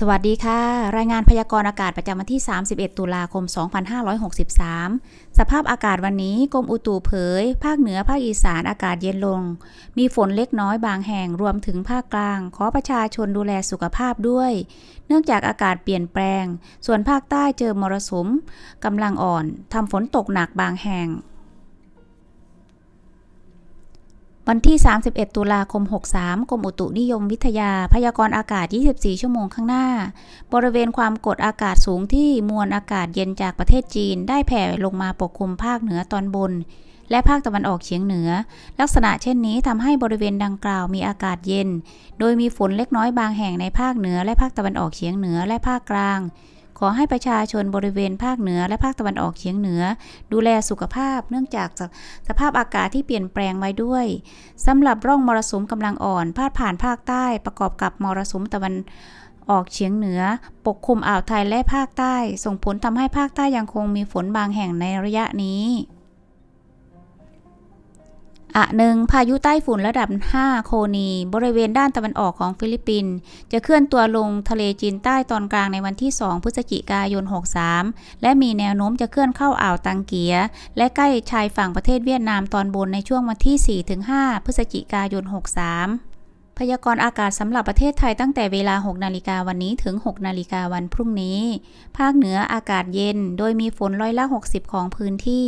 สวัสดีค่ะ รายงานพยากรณ์อากาศประจำวันที่ 31 ตุลาคม 2563 สภาพอากาศวันนี้กรมอุตุเผย ภาคเหนือภาคอีสานอากาศเย็นลง มีฝนเล็กน้อยบางแห่งรวมถึงภาคกลาง ขอประชาชนดูแลสุขภาพด้วย เนื่องจากอากาศเปลี่ยนแปลง ส่วนภาคใต้เจอมรสุมกำลังอ่อนทำฝนตกหนักบางแห่ง วันที่ 31 ตุลาคม 63 กรมอุตุนิยมวิทยา พยากรณ์อากาศ 24 ชั่วโมงข้างหน้า บริเวณความกดอากาศสูงที่มวลอากาศเย็นจากประเทศจีน ได้แผ่ลงมาปกคลุมภาคเหนือตอนบน และภาคตะวันออกเฉียงเหนือ ลักษณะเช่นนี้ทำให้บริเวณดังกล่าวมีอากาศเย็น โดยมีฝนเล็กน้อยบางแห่งในภาคเหนือและภาคตะวันออกเฉียงเหนือและภาคกลาง ขอให้ประชาชนบริเวณภาคเหนือและภาคตะวันออกเฉียงเหนือ ดูแลสุขภาพเนื่องจากสภาพอากาศที่เปลี่ยนแปลงไว้ด้วยสำหรับร่องมรสุมกำลังอ่อน พาดผ่านภาคใต้ประกอบกับมรสุมตะวันออกเฉียงเหนือ ปกคลุมอ่าวไทยและภาคใต้ ส่งผลทำให้ภาคใต้ยังคงมีฝนบางแห่งในระยะนี้ อะหนึ่งพายุใต้ฝุ่นระดับ 5 โคนี บริเวณด้านตะวันออกของฟิลิปปินส์จะเคลื่อนตัวลงทะเลจีนใต้ตอนกลางในวันที่ 2 พฤศจิกายน 63 และมีแนวโน้มจะเคลื่อนเข้าอ่าวตังเกีย และใกล้ชายฝั่งประเทศเวียดนามตอนบนในช่วงวันที่ 4-5 พฤศจิกายน 63 พยากรณ์อากาศสำหรับประเทศไทยตั้งแต่เวลา 6 นาฬิกาวันนี้ถึง 6 นาฬิกาวันพรุ่งนี้ ภาคเหนืออากาศเย็น โดยมีฝนร้อยละ 60 ของพื้นที่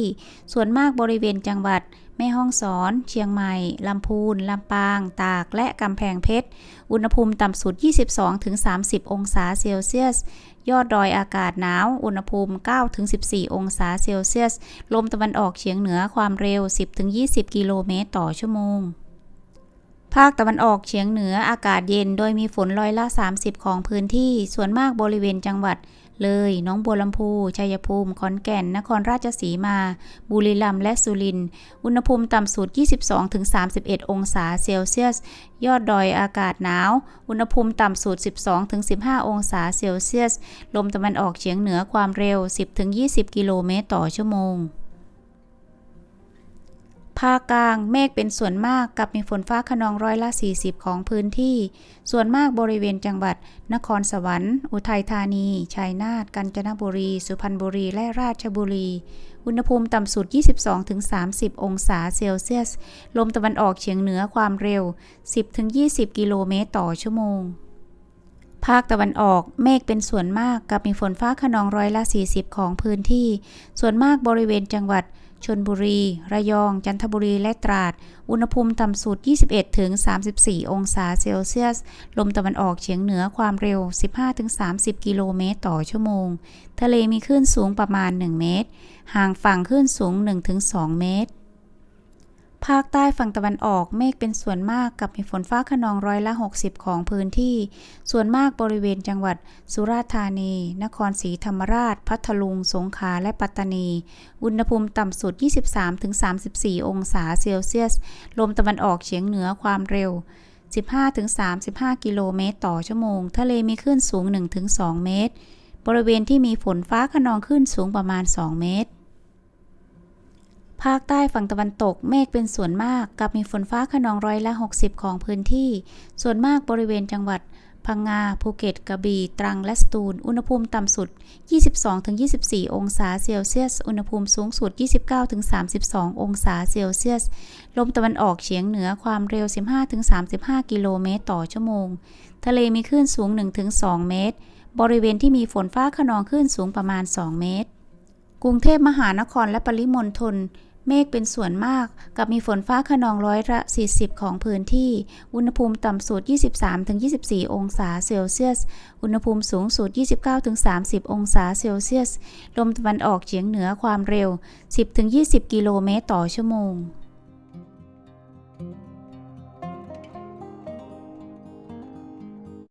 ส่วนมากบริเวณจังหวัด แม่ฮ่องสอน เชียงใหม่ ลำพูน ลำปาง ตาก และกำแพงเพชร อุณหภูมิต่ำสุด 22-30 องศาเซลเซียส ยอดดอยอากาศหนาว อุณหภูมิ 9-14 องศาเซลเซียส ลมตะวันออกเฉียงเหนือความเร็ว 10-20 กิโลเมตรต่อชั่วโมง ภาคตะวันออกเฉียงเหนืออากาศเย็นโดยมีฝนร้อยละ 30 ของพื้นที่ส่วนมากบริเวณจังหวัด เลยน้องบัวลำพูชัยภูมิขอนแก่น นครราชสีมา บุรีรัมย์และสุรินทร์อุณหภูมิต่ำสุด 22-31 องศาเซลเซียส ยอดดอยอากาศหนาว อุณหภูมิต่ำสุด 12-15 องศาเซลเซียส ลมตะวันออกเฉียงเหนือความเร็ว 10-20 กิโลเมตรต่อชั่วโมง ภาคกลางเมฆเป็นส่วนมากกับมีฝนฟ้าขนองร้อยละ 40 ของพื้นที่ ส่วนมากบริเวณจังหวัด นครสวรรค์ อุทัยธานี ชัยนาท กาญจนบุรี สุพรรณบุรี และราชบุรี อุณหภูมิต่ำสุด 22-30 องศาเซลเซียส ลมตะวันออกเฉียงเหนือความเร็ว 10-20 กิโลเมตรต่อชั่วโมงภาคตะวันออกเมฆเป็นส่วนมากกับมีฝนฟ้าขนองร้อยละ 40 ของพื้นที่ ส่วนมากบริเวณจังหวัด ชนบุรี ระยอง จันทบุรีและตราด อุณหภูมิต่ำสุด 21-34 องศาเซลเซียส ลมตะวันออกเฉียงเหนือความเร็ว 15-30 กิโลเมตรต่อชั่วโมง ทะเลมีคลื่นสูงประมาณ 1 เมตร ห่างฝั่งคลื่นสูง 1-2 เมตร ภาคใต้ฝั่งตะวันออกเมฆเป็นส่วนมากกับมีฝนฟ้าขนองร้อยละ 60 ของพื้นที่ ส่วนมากบริเวณจังหวัด สุราษฎร์ธานี นครศรีธรรมราช พัทลุง สงขลาและปัตตานี อุณหภูมิต่ำสุด 23-34 องศาเซลเซียส ลมตะวันออกเฉียงเหนือความเร็ว 15-35 กิโลเมตรต่อชั่วโมง ทะเลมีคลื่นสูง 1-2 เมตร บริเวณที่มีฝนฟ้าขนองคลื่นสูงประมาณ 2 เมตร ภาคใต้ฝั่งตะวันตกเมฆเป็นส่วนมากกับมีฝนฟ้าขนองร้อยละ 60 ของพื้นที่ ส่วนมากบริเวณจังหวัด พังงา ภูเก็ต กระบี่ ตรัง และสตูล อุณหภูมิต่ำสุด 22-24 องศาเซลเซียส อุณหภูมิสูงสุด 29-32 องศาเซลเซียส ลมตะวันออกเฉียงเหนือความเร็ว 15-35 กิโลเมตรต่อชั่วโมง ทะเลมีคลื่นสูง 1-2 เมตร บริเวณที่มีฝนฟ้าขนองคลื่นสูงประมาณ 2 เมตร กรุงเทพมหานครและปริมณฑล เมฆเป็นส่วนมาก กับมีฝนฟ้าขนองร้อยละ 40 ของพื้นที่ อุณหภูมิต่ำสุด 23-24 องศาเซลเซียส อุณหภูมิสูงสุด 29-30 องศาเซลเซียส ลมตะวันออกเฉียงเหนือความเร็ว 10-20 กิโลเมตรต่อชั่วโมง